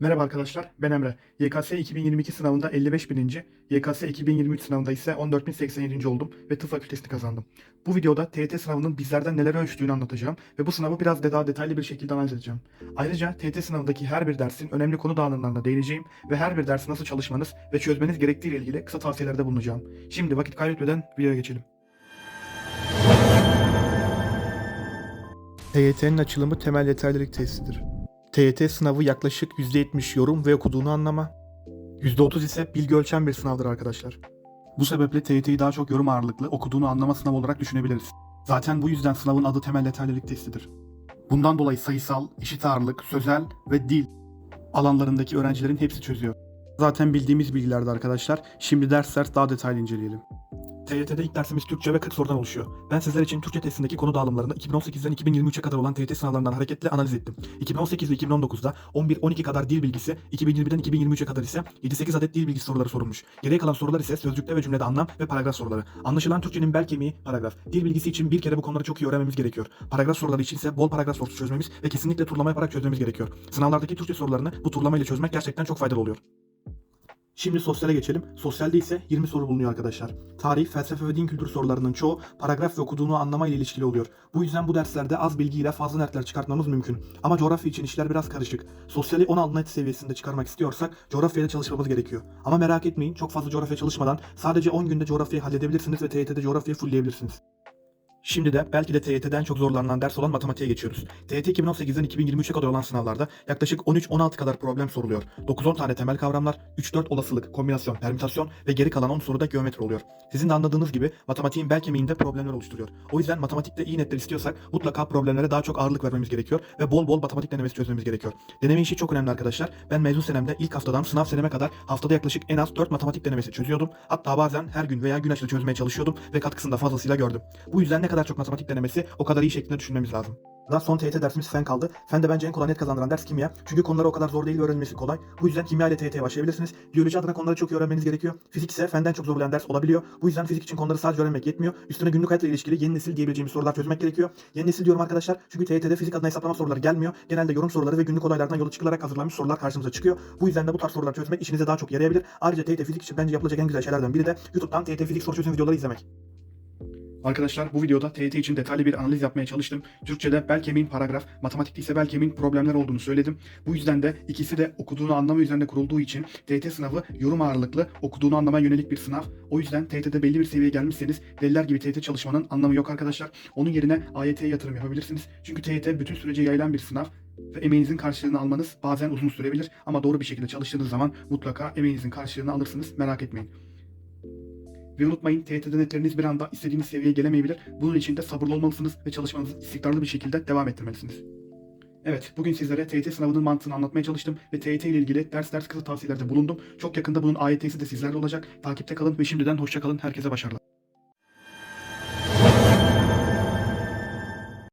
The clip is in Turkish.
Merhaba arkadaşlar, ben Emre. YKS 2022 sınavında 55 bininci, YKS 2023 sınavında ise 14.087. oldum ve tıp fakültesini kazandım. Bu videoda TYT sınavının bizlerden neler ölçtüğünü anlatacağım ve bu sınavı biraz daha detaylı bir şekilde analiz edeceğim. Ayrıca TYT sınavındaki her bir dersin önemli konu dağılımlarına değineceğim ve her bir dersi nasıl çalışmanız ve çözmeniz gerektiği ile ilgili kısa tavsiyelerde bulunacağım. Şimdi vakit kaybetmeden videoya geçelim. TYT'nin açılımı temel yeterlilik testidir. TYT sınavı yaklaşık %70 yorum ve okuduğunu anlama, %30 ise bilgi ölçen bir sınavdır arkadaşlar. Bu sebeple TYT'yi daha çok yorum ağırlıklı okuduğunu anlama sınavı olarak düşünebiliriz. Zaten bu yüzden sınavın adı temel yeterlilik testidir. Bundan dolayı sayısal, eşit ağırlık, sözel ve dil alanlarındaki öğrencilerin hepsi çözüyor. Zaten bildiğimiz bilgilerdi arkadaşlar. Şimdi ders ders daha detaylı inceleyelim. TYT'de ilk dersimiz Türkçe ve 40 sorudan oluşuyor. Ben sizler için Türkçe testindeki konu dağılımlarını 2018'den 2023'e kadar olan TYT sınavlarından hareketle analiz ettim. 2018 ve 2019'da 11-12 kadar dil bilgisi, 2020'den 2023'e kadar ise 7-8 adet dil bilgisi soruları sorulmuş. Geriye kalan sorular ise sözcükte ve cümlede anlam ve paragraf soruları. Anlaşılan Türkçenin bel kemiği paragraf. Dil bilgisi için bir kere bu konuları çok iyi öğrenmemiz gerekiyor. Paragraf soruları için ise bol paragraf sorusu çözmemiz ve kesinlikle turlama yaparak çözmemiz gerekiyor. Sınavlardaki Türkçe sorularını bu turlama ile çözmek gerçekten çok faydalı oluyor. Şimdi sosyale geçelim. Sosyalde ise 20 soru bulunuyor arkadaşlar. Tarih, felsefe ve din kültürü sorularının çoğu paragraf ve okuduğunu anlama ile ilişkili oluyor. Bu yüzden bu derslerde az bilgiyle fazla netler çıkartmamız mümkün. Ama coğrafya için işler biraz karışık. Sosyali 16 net seviyesinde çıkarmak istiyorsak coğrafyada çalışmamız gerekiyor. Ama merak etmeyin çok fazla coğrafya çalışmadan sadece 10 günde coğrafyayı halledebilirsiniz ve TYT'de coğrafyayı fullleyebilirsiniz. Şimdi de belki de TYT'den çok zorlanılan ders olan matematiğe geçiyoruz. TYT 2018'den 2023'e kadar olan sınavlarda yaklaşık 13-16 kadar problem soruluyor. 9-10 tane temel kavramlar, 3-4 olasılık, kombinasyon, permütasyon ve geri kalan 10 soruda geometri oluyor. Sizin de anladığınız gibi matematiğin bel kemiğinde problemler oluşturuyor. O yüzden matematikte iyi netler istiyorsak mutlaka problemlere daha çok ağırlık vermemiz gerekiyor ve bol bol matematik denemesi çözmemiz gerekiyor. Deneme işi çok önemli arkadaşlar. Ben mezun senemde ilk haftadan sınav seneme kadar haftada yaklaşık en az 4 matematik denemesi çözüyordum. Hatta bazen her gün veya gün aşırı çözmeye çalışıyordum ve katkısını da fazlasıyla gördüm. Bu yüzden ne kadar çok matematik denemesi o kadar iyi şeklinde düşünmemiz lazım. Daha son TYT dersimiz fen kaldı. Fen de bence en kolay net kazandıran ders kimya. Çünkü konuları o kadar zor değil ve öğrenilmesi kolay. Bu yüzden kimya ile TYT'ye başlayabilirsiniz. Biyoloji adına konuları çok iyi öğrenmeniz gerekiyor. Fizik ise fenden çok zorlayan ders olabiliyor. Bu yüzden fizik için konuları sadece öğrenmek yetmiyor. Üstüne günlük hayatla ilişkili yeni nesil diyebileceğimiz sorular çözmek gerekiyor. Yeni nesil diyorum arkadaşlar. Çünkü TYT'de fizik adına hesaplama soruları gelmiyor. Genelde yorum soruları ve günlük olaylardan yola çıkılarak hazırlanmış sorular karşımıza çıkıyor. Bu yüzden de bu tarz sorular çözmek işinize daha çok yarayabilir. Ayrıca TYT fizik için bence yapılacak en güzel şeylerden biri de YouTube'dan TYT fizik soru çözüm videoları izlemek. Arkadaşlar bu videoda TYT için detaylı bir analiz yapmaya çalıştım. Türkçe'de bel kemiğin paragraf, matematikte ise bel kemiğin problemler olduğunu söyledim. Bu yüzden de ikisi de okuduğunu anlama üzerine kurulduğu için TYT sınavı yorum ağırlıklı, okuduğunu anlamaya yönelik bir sınav. O yüzden TYT'de belli bir seviyeye gelmişseniz deliler gibi TYT çalışmanın anlamı yok arkadaşlar. Onun yerine AYT'ye yatırım yapabilirsiniz. Çünkü TYT bütün sürece yayılan bir sınav ve emeğinizin karşılığını almanız bazen uzun sürebilir ama doğru bir şekilde çalıştığınız zaman mutlaka emeğinizin karşılığını alırsınız. Merak etmeyin. Ve unutmayın TYT'de netleriniz bir anda istediğiniz seviyeye gelemeyebilir. Bunun için de sabırlı olmalısınız ve çalışmanızı istikrarlı bir şekilde devam ettirmelisiniz. Evet, bugün sizlere TYT sınavının mantığını anlatmaya çalıştım ve TYT ile ilgili ders ders kısa tavsiyelerde bulundum. Çok yakında bunun AYT'si de sizlerle olacak. Takipte kalın ve şimdiden hoşça kalın. Herkese başarılar.